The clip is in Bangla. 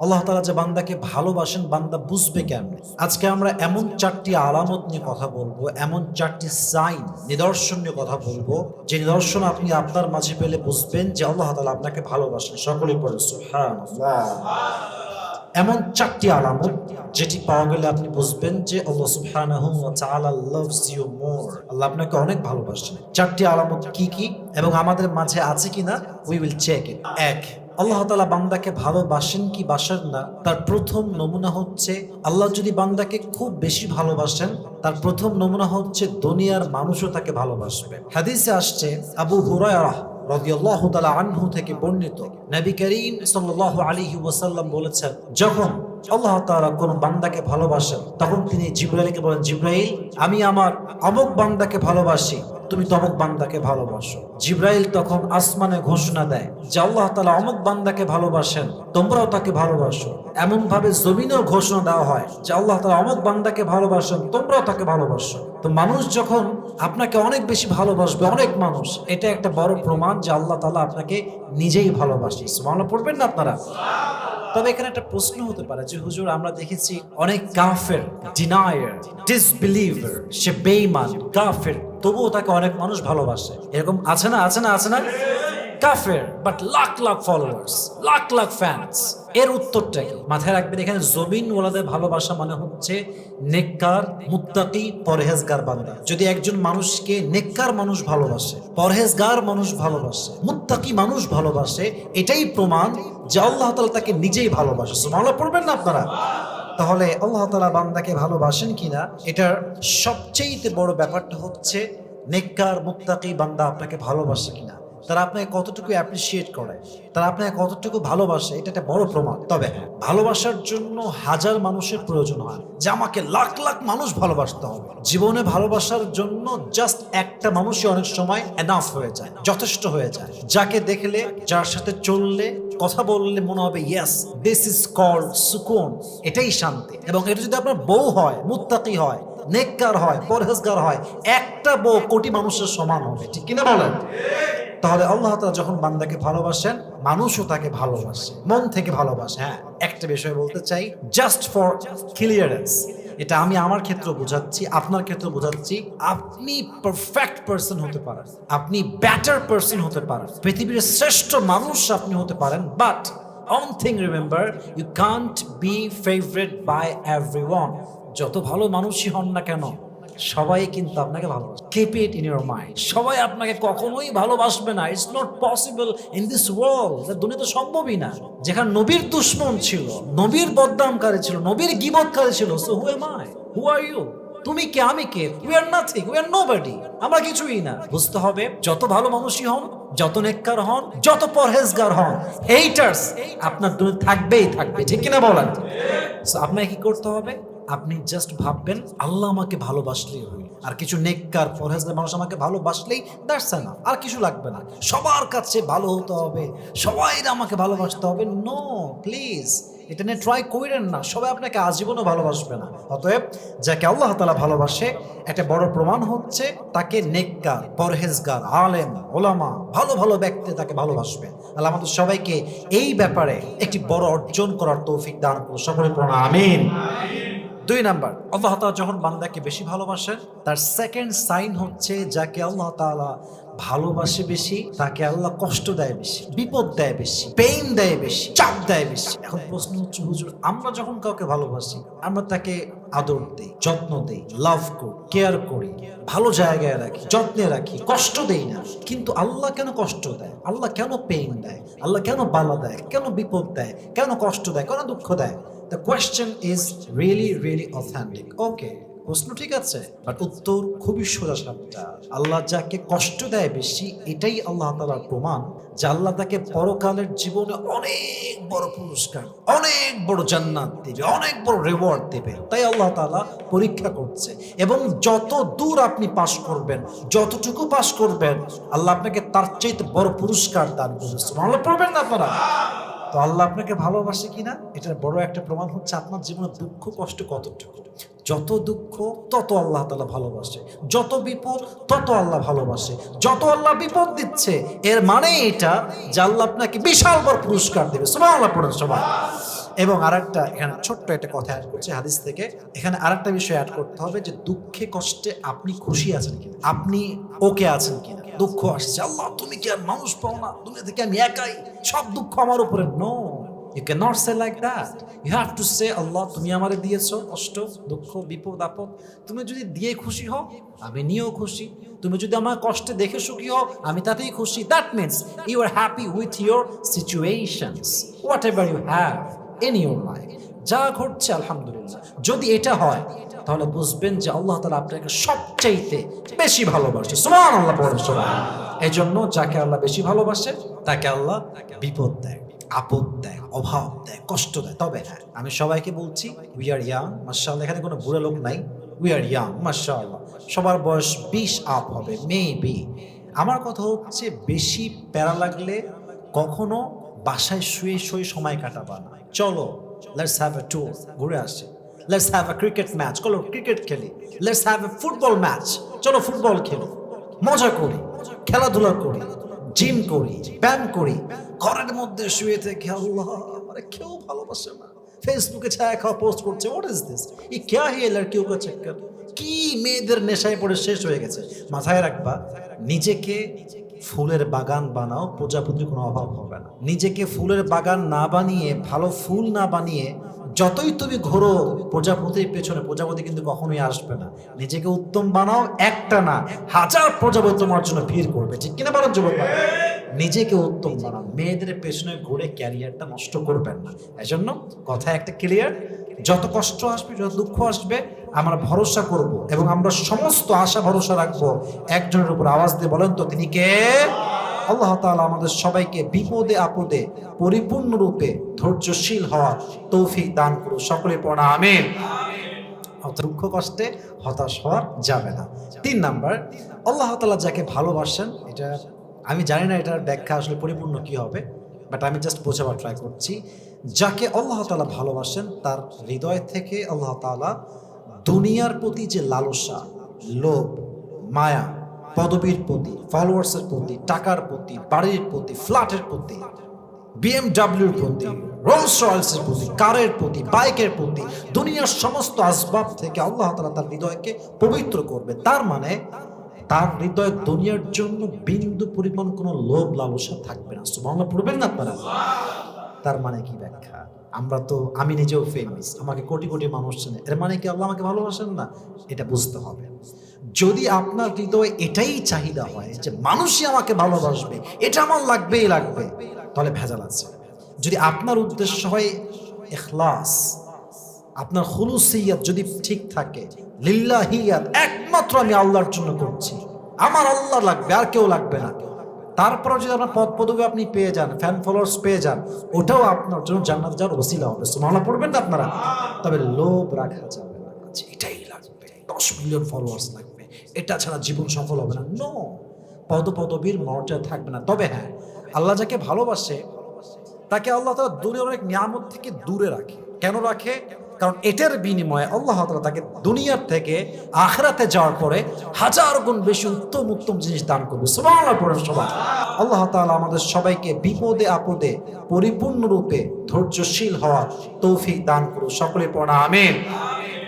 আল্লাহ তালা যে বান্দাকে ভালোবাসেন, বান্দা বুঝবে কেমন আজকে আমরা এমন চারটি আলামত নিয়ে কথা বলব, এমন চারটি সাইন নিদর্শন নিয়ে কথা বলব, যে নিদর্শন আপনি আপনার মাঝে পেলে বুঝবেন যে আল্লাহ তালা আপনাকে ভালোবাসেন। সকলেই পড়ে, সুবহানাল্লাহ। এমন চারটি আলামত যেটি পাওয়া গেলে আপনি বুঝবেন যে আল্লাহ সুবহানাহু ওয়া তাআলা লাভস ইউ মোর আল্লাহ আপনাকে অনেক ভালোবাসেন। চারটি আলামত কি কি এবং আমাদের মাঝে আছে কিনা? উই উইল চেক ইট এক আল্লাহ তালা বান্দাকে ভালোবাসেন কি বাসেন না, তার প্রথম নমুনা হচ্ছে আল্লাহ যদি বান্দাকে খুব বেশি ভালোবাসেন, তার প্রথম নমুনা হচ্ছে দুনিয়ার মানুষও তাকে ভালোবাসবে। হাদিসে আসছে আবু হুরায়রা রদিয়াল্লাহ তালা আনহু থেকে বর্ণিত, নবী করিম সাল্লাল্লাহু আলী ওয়াসাল্লাম বলেছেন, যখন আল্লাহ তাআলা কোন বান্দাকে ভালোবাসেন? তখন তিনি জিব্রাইলকে বলেন, জিব্রাইল, আমি আমার অমুক বান্দাকে ভালোবাসি, তুমি তমুক বান্দাকে ভালোবাসো। জিব্রাইল তখন আসমানে ঘোষণা দেয় যে আল্লাহ তালা অমুক বান্দাকে ভালোবাসেন, তোমরাও তাকে ভালোবাসো। এমন ভাবে জমিনেও ঘোষণা দেওয়া হয় যে আল্লাহ তাআলা অমুক বান্দাকে ভালোবাসেন, তোমরাও তাকে ভালোবাসো। তো মানুষ যখন আপনাকে অনেক বেশি ভালোবাসবে, অনেক মানুষ, এটা একটা বড় প্রমাণ যে আল্লাহ তাআলা আপনাকে নিজেই ভালোবাসে। সুবহানাল্লাহ, পড়বেন না আপনারা? তবে এখানে একটা প্রশ্ন হতে পারে যে, হুজুর, আমরা দেখেছি অনেক কাফের ডিনায়ার ডিসবিলিভার সে বেইমান কাফের, তবুও তাকে অনেক মানুষ ভালোবাসে। এরকম আছে না আছে না আছে না? কাফের but lakh lakh followers lakh lakh fans এর উত্তরটা কি? মাথায় রাখবেন, এখানে জমিন ওলাদের ভালোবাসা মানে হচ্ছে নেককার, মুত্তাকি, পরহেজগার বান্দা। যদি একজন মানুষকে নেককার মানুষ ভালোবাসে, পরহেজগার মানুষ ভালোবাসে, মুত্তাকি মানুষ ভালোবাসে, এটাই প্রমাণ যে আল্লাহ তাআলা তাকে নিজেই ভালোবাসে। সুবহানাল্লাহ, পড়বেন না আপনারা? তাহলে আল্লাহ তাআলা বান্দাকে ভালোবাসেন কিনা? এটার সবচেয়ে বড় ব্যাপারটা হচ্ছে, নেককার, মুত্তাকি বান্দা আপনাকে ভালোবাসে কিনা? তারা আপনাকে কতটুকু অ্যাপ্রিসিয়েট করে, তারা আপনাকে কতটুকু ভালোবাসে, এটা একটা বড় প্রমাণ। তবে হ্যাঁ ভালোবাসার জন্য হাজার মানুষের প্রয়োজন হয়, যে আমাকে লাখ লাখ মানুষ ভালোবাসতে হবে। জীবনে ভালোবাসার জন্য জাস্ট একটা মানুষই অনেক সময় এনাফ হয়ে যায়, যথেষ্ট হয়ে যায়। যাকে দেখলে, যার সাথে চললে, কথা বললে মনে হবে ইয়াস দিস ইজ কল্ড সুকুন। এটাই শান্তি। এবং এটা যদি আপনার বউ হয়, মুত্তাকি হয়, নেককার হয়, পরহেজগার হয়, একটা বউ কোটি মানুষের সমান হবে, ঠিক কিনা বলেন? তাহলে আল্লাহ তাআলা যখন বান্দাকে ভালোবাসেন, মানুষও তাকে ভালোবাসে, মন থেকে ভালোবাসে। হ্যাঁ একটা বিষয় বলতে চাই জাস্ট ফর ক্লিয়ারেন্স এটা আমি আমার ক্ষেত্রে বোঝাচ্ছি, আপনার ক্ষেত্রে বোঝাচ্ছি, আপনি পারফেক্ট পার্সন হতে পারেন, আপনি ব্যাটার পার্সন হতে পারেন, পৃথিবীর শ্রেষ্ঠ মানুষ আপনি হতে পারেন but one thing remember you can't be favourite by every যত ভালো মানুষই হন না কেন সবাই কিন্তু আপনাকে ভালোবাসে। Keep it in your mind সবাই আপনাকে কখনোই ভালোবাসবে না। It's not possible in this world দুনিয়া তো সম্ভবই না। যেখানে নবীর দুশ্মন ছিল, নবীর বদনামকারী ছিল, নবীর গিবতকারী ছিল। So who am I who are you তুমি কে? আমি কে? We are nothing we are nobody আমরা কিছুই না। বুঝতে হবে, যত ভালো মানুষই হন, যত নেককার হন, যত পরহেজগার হন হেইটার্স আপনার দুনিয়া থাকবেই থাকবে। ঠিক কিনা বলেন? আপনাকে কি করতে হবে? আপনি জাস্ট ভাববেন, আল্লাহ আমাকে ভালোবাসলেই হই আর কিছু নেককার পরহেজগার মানুষ আমাকে ভালোবাসলেই দ্যাটস না আর কিছু লাগবে না। সবার কাছে ভালো হতে হবে। সবাই আমাকে ভালোবাসতে হবে। নো প্লিজ এটা নিয়ে ট্রাই করেন না। সবাই আপনাকে আজীবনও ভালোবাসবে না। অতএব, যাকে আল্লাহ তালা ভালোবাসে, একটা বড় প্রমাণ হচ্ছে, তাকে নেককার, পরহেজগার, আলেম, ওলামা, ভালো ভালো ব্যক্তি তাকে ভালোবাসবে। আল্লাহ আমাদের সবাইকে এই ব্যাপারে একটি বড় অর্জন করার তৌফিক দান করুন। সকলে প্রণাম আমিন। দুই নাম্বার, আল্লাহ তাআলা যখন বান্দাকে বেশি ভালোবাসেন তার সেকেন্ড সাইন হচ্ছে যাকে আল্লাহ তাআলা ভালোবাসে বেশি, তাকে আল্লাহ কষ্ট দেয় বেশি, বিপদ দেয় বেশি পেইন দেয় বেশি, চাপ দেয় বেশি। এখন প্রশ্ন হচ্ছে, হুজুর, আমরা যখন কাউকে ভালোবাসি, আমরা তাকে আদর দেই, যত্ন দিই লাভ করি কেয়ার করি, ভালো জায়গায় রাখি, যত্নে রাখি, কষ্ট দেই না। কিন্তু আল্লাহ কেন কষ্ট দেয়? আল্লাহ কেন পেইন দেয়? আল্লাহ কেন বালা দেয়? কেন বিপদ দেয়? কেন কষ্ট দেয়? কেন দুঃখ দেয়? The question is really really authentic okay প্রশ্ন ঠিক আছে বাট উত্তর খুবই সোজা সাপটা। আল্লাহ যাকে কষ্ট দেয় বেশি, এটাই আল্লাহ তালার প্রমাণ, যে আল্লাহ তাকে পরকালের জীবনে অনেক বড় পুরস্কার, অনেক বড় জান্নাত দেবে, অনেক বড় রিওয়ার্ড দেবে। তাই আল্লাহ তালা পরীক্ষা করছে, এবং যত দূর আপনি পাশ করবেন, যতটুকু পাশ করবেন, আল্লাহ আপনাকে তার চাইতে বড় পুরস্কার দান করবে। পড়বেন না আপনারা? তো আল্লাহ আপনাকে ভালোবাসে কিনা? এটার বড় একটা প্রমাণ হচ্ছে আপনার জীবনে দুঃখ, কষ্ট কতটুকু? যত দুঃখ, তত আল্লাহ তালা ভালোবাসে। যত বিপদ, তত আল্লাহ ভালোবাসে। যত আল্লাহ বিপদ দিচ্ছে, এর মানে এটা যে আল্লাহ আপনাকে বিশাল বড় পুরস্কার দেবে। সবাই আল্লাহ পড়েন সবাই। এবং আরেকটা, এখানে ছোট্ট একটা কথা অ্যাড করছে হাদিস থেকে। এখানে আরেকটা বিষয় অ্যাড করতে হবে যে দুঃখে, কষ্টে আপনি খুশি আছেন কিনা? আপনি ওকে আছেন কিনা? দুঃখ আসছে, আল্লাহ, তুমি কি আর মানুষ পাও না? দুনিয়া থেকে আমি একাই। সব দুঃখ আমার উপরে। No you can not say like that you have to say Allah তুমি আমারে দিয়েছ কষ্ট, দুঃখ, বিপদ, আপদ। তুমি যদি দিয়ে খুশি হও, আমি নিয়েও খুশি। তুমি যদি আমার কষ্টে দেখে সুখী হও, আমি তাতেই খুশি। That means you are happy with your situations whatever you have in your life যা ঘটছে, আলহামদুলিল্লাহ। যদি এটা হয়, তাহলে বুঝবেন যে আল্লাহ তালা আপনাকে সবচাইতে বেশি ভালোবাসে। সমান আল্লাহ পড়ে এই জন্য যাকে আল্লাহ বেশি ভালোবাসে, তাকে আল্লাহ বিপদ দেয়। আপদ দেয়, অভাব দেয়, কষ্ট দেয়। তবে হ্যাঁ আমি সবাইকে বলছি উই আর ইয়াং মার্শাল এখানে কোনো বুড়ো লোক নাই। উই আর ইয়াং মার্শাল সবার বয়স বিশ আপ হবে মে বি আমার কথা হচ্ছে, বেশি প্যারা লাগলে কখনো বাসায় শুয়ে শুয়ে সময় কাটাবা না। চলো লেটস হ্যাভ এ ট্যুর ঘুরে আসি। Let's have a cricket match চলো ক্রিকেট খেলি। Let's have a football match চলো ফুটবল খেলি। মজা করি, খেলাধুলা করি। জিম করি, ব্যায়াম করি, ঘরের মধ্যে শুয়ে থেকে আল্লাহ আরে কেউ ভালোবাসে না। ফেসবুকে ছায়া খাওয়া পোস্ট করছে হোয়াট ইজ দিস ই ক্যা হে লড়কিও কা চক্কর কি মেয়েদের নেশায় পড়ে শেষ হয়ে গেছে। মাথায় রাখবা, নিজেকে ফুলের বাগান বানাও, প্রজাপতির কোনো অভাব হবে না। নিজেকে ফুলের বাগান না বানিয়ে, ভালো ফুল না বানিয়ে যতই তুমি ঘোরো প্রজাপতির পেছনে প্রজাপতি কিন্তু কখনোই আসবে না। নিজেকে উত্তম বানাও একটা না হাজার প্রজাপতি তোমার জন্য ভিড় করবে। ঠিক কিনা বলো যুবক নিজেকে উত্তম বানাও। মেয়েদের পেছনে ঘুরে ক্যারিয়ারটা নষ্ট করবেন না। এজন্য কথা একটা ক্লিয়ার যত কষ্ট আসবে যত দুঃখ আসবে আমরা ভরসা করব এবং আমরা সমস্ত আশা ভরসা রাখব। একজনের উপর আওয়াজ দিয়ে বলেন তো তিনি কে? আল্লাহ তাআলা আমাদের সবাইকে বিপদে, আপদে, পরিপূর্ণরূপে ধৈর্যশীল হওয়ার তৌফিক দান করুন সকলে পড়া, আমিন। দুঃখ কষ্টে হতাশ হওয়া যাবে না। তিন নাম্বার, আল্লাহ তালা যাকে ভালোবাসেন, এটা আমি জানি না এটার ব্যাখ্যা আসলে পরিপূর্ণ কি হবে বাট আমি জাস্ট বোঝাবার ট্রাই করছি। যাকে আল্লাহ তালা ভালোবাসেন, তার হৃদয় থেকে আল্লাহ তাআলা দুনিয়ার প্রতি যে লালসা, লোভ, মায়া পদবীর প্রতি ফলোয়ার্সের প্রতি, টাকার প্রতি, বাড়ির প্রতি ফ্ল্যাটের প্রতি বিএমডাব্লিউর প্রতি রোলস রয়েলসের প্রতি কারের প্রতি বাইকের প্রতি, দুনিয়ার সমস্ত আসবাব থেকে আল্লাহ তালা তার হৃদয়কে পবিত্র করবে। তার মানে তার হৃদয় দুনিয়ার জন্য বিন্দু পরিমাণ কোনো লোভ লালসা থাকবে না। সুবহানাল্লাহ, পড়বেন না আপনারা? তার মানে কি ব্যাখ্যা? আমরা তো, আমি নিজেও ফেমাস আমাকে কোটি কোটি মানুষ চেনে। এর মানে কি আল্লাহ আমাকে ভালোবাসেন না? এটা বুঝতে হবে। যদি আপনার হৃদয়ে এটাই চাহিদা হয় যে মানুষই আমাকে ভালোবাসবে, এটা আমার লাগবেই লাগবে, তাহলে ভেজাল আছে। যদি আপনার উদ্দেশ্য হয় এখলাস আপনার হুলুসিয়াত যদি ঠিক থাকে, লিল্লাহিয়াত, একমাত্র আমি আল্লাহর জন্য করছি। আমার আল্লাহ লাগবে, আর কেউ লাগবে না। তারপরে যদি আপনার পদ পদবি আপনি পেয়ে যান ফ্যান ফলোয়ার্স পেয়ে যান, ওটাও আপনার জন্য জান্নাত যাওয়ার ওসিলা হবে। সুমালা পড়বেন না আপনারা? তবে লোভ রাখা যাবে না। এটাই লাগবে। দশ মিলিয়ন ফলোয়ার্স লাগবে। এটা ছাড়া জীবন সফল হবে না। নো পদ পদবীর মর্যাদা থাকবে না। তবে হ্যাঁ আল্লাহ যাকে ভালোবাসে, তাকে আল্লাহ তালা দুনিয়ার অনেক নিয়ামত থেকে দূরে রাখে। কেন রাখে? কারণ এটার বিনিময়ে আল্লাহ তালা তাকে দুনিয়ার থেকে আখরাতে যাওয়ার পরে হাজার গুণ বেশি উত্তম উত্তম জিনিস দান করবে। সবাই সবাই। আল্লাহ তালা আমাদের সবাইকে বিপদে আপদে পরিপূর্ণরূপে ধৈর্যশীল হওয়ার তৌফিক দান করুন সকলে পড়া আমিন।